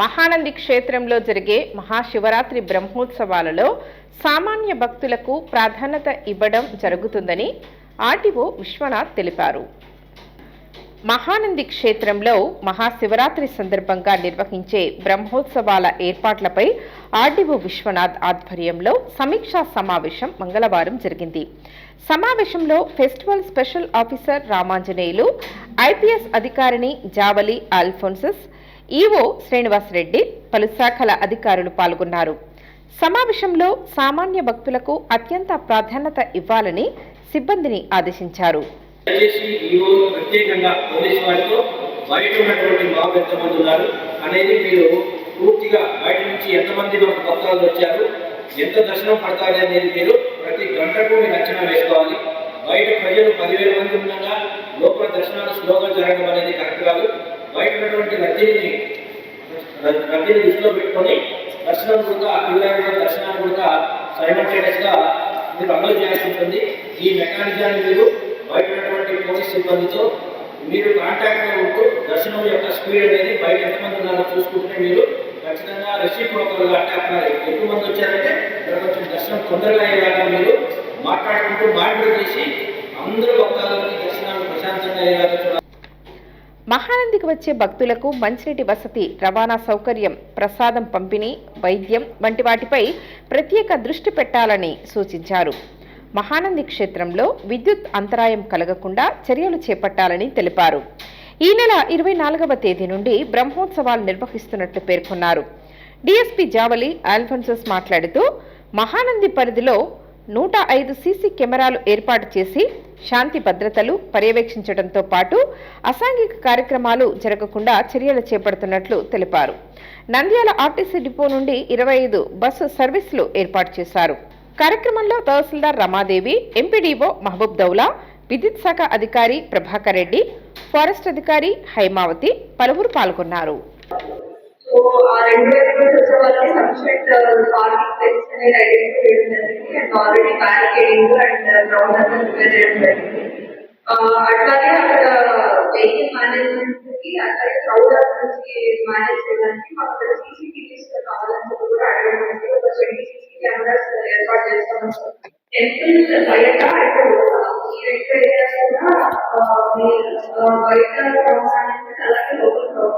మహానంది క్షేత్రంలో జరిగే మహాశివరాత్రి బ్రహ్మోత్సవాలలో సామాన్య భక్తులకు ప్రాధాన్యత ఇవ్వడం జరుగుతుందని ఆర్టీఓ విశ్వనాథ్ తెలిపారు. మహానంది క్షేత్రంలో మహాశివరాత్రి సందర్భంగా నిర్వహించే బ్రహ్మోత్సవాల ఏర్పాట్లపై ఆర్డీఓ విశ్వనాథ్ ఆధ్వర్యంలో సమీక్షా సమావేశం మంగళవారం జరిగింది. సమావేశంలో festival special officer Ramanjaneyulu IPS అధికారిని జావలి ఆల్ఫోన్సస్ ఈవో శ్రీనివాసరెడ్డి పలు శాఖల అధికారులు పాల్గొన్నారు. సమావేశంలో సామాన్య భక్తులకు అత్యంత ప్రాధాన్యత ఇవ్వాలని సిబ్బందిని ఆదేశించారు. బయట ఉన్నటువంటి మాకు ఎంతమంది ఉన్నారు అనేది మీరు పూర్తిగా బయట నుంచి ఎంతమంది మనకు భక్తాలు వచ్చారు ఎంత దర్శనం పడతారు అనేది మీరు ప్రతి గంటకు మీరు అంచనా వేసుకోవాలి. బయట ప్రజలు పదివేల మంది ఉండగా లోపల దర్శనాలు స్లోగా జరగడం అనేది కరెక్ట్ కాదు. బయట ఉన్నటువంటి రద్దీని రద్దీని దృష్టిలో పెట్టుకొని దర్శనం కూడా పిల్లల దర్శనాన్ని కూడా సైమల్టేనియస్గా మీరు అమలు చేయాల్సి ఉంటుంది. ఈ మెకానిజాన్ని మీరు బయట ఉన్నటువంటి పోలీస్ సిబ్బందితో మీరు కాంటాక్ట్లో ఉంటూ దర్శనం యొక్క స్పీడ్ అనేది బయట ఎంతమంది ఉన్నారో చూసుకుంటే మీరు ఖచ్చితంగా రెసిప్రోకల్గా అంటే అక్కడ ఎక్కువ మంది వచ్చారంటే ఇక్కడ కొంచెం దర్శనం తొందరగా అయ్యేలాగా మీరు మాట్లాడుకుంటూ మానిటర్ చేసి అందరూ భక్తాలకి దర్శనాలు ప్రశాంతంగా అయ్యేలాగా చూడాలి. మహానందికి వచ్చే భక్తులకు మంచినీటి వసతి రవాణా సౌకర్యం ప్రసాదం పంపిణీ వైద్యం వంటి వాటిపై ప్రత్యేక దృష్టి పెట్టాలని సూచించారు. మహానంది క్షేత్రంలో విద్యుత్ అంతరాయం కలగకుండా చర్యలు చేపట్టాలని తెలిపారు. ఈ నెల ఇరవై నాలుగవ తేదీ నుండి బ్రహ్మోత్సవాలు నిర్వహిస్తున్నట్లు పేర్కొన్నారు. డిఎస్పీ జావలి ఆల్ఫోన్సస్ మాట్లాడుతూ మహానంది పరిధిలో నూట ఐదు సీసీ కెమెరాలు ఏర్పాటు చేసి శాంతి భద్రతలు పర్యవేక్షించడంతో పాటు అసాంఘిక కార్యక్రమాలు జరగకుండా చర్యలు చేపడుతున్నట్లు తెలిపారు. నంద్యాల ఆర్టీసీ డిపో నుండి ఇరవై ఐదు బస్సు సర్వీసులు ఏర్పాటు చేశారు. కార్యక్రమంలో తహసీల్దార్ రమాదేవి ఎంపీడీఓ మహబూబ్ దౌలా విద్యుత్ శాఖ అధికారి ప్రభాకర్ రెడ్డి ఫారెస్ట్ అధికారి హైమావతి పలువురు పాల్గొన్నారు. సో ఆ రెండు వైపుల వచ్చే వాళ్ళకి సఫిషియెంట్ పార్కింగ్ ప్లేస్ అనేది ఐడెంటిఫై చేయడం జరిగింది and already barricading and ground అంతా ప్రిపేర్ చేయడం జరిగింది ఆ, అట్లాగే అక్కడ వెహికల్ మేనేజ్మెంట్ కి అట్లాగే క్రౌడ్ నుంచి మేనేజ్ చేయడానికి మాకు అక్కడ సీసీటీవీస్ కావాలని చెప్పి కూడా అడగడం జరిగింది ఒక ట్వంటీ సీసీ కెమెరాస్ ఏర్పాటు చేస్తాము టెంపుల్ బయట అంటే ఈ రెండు ఏరియాస్ కూడా ఆ, మీ, ఆ, బయట క్రౌడ్ మేనేజ్మెంట్ అలాగే లోకల్ క్రౌడ్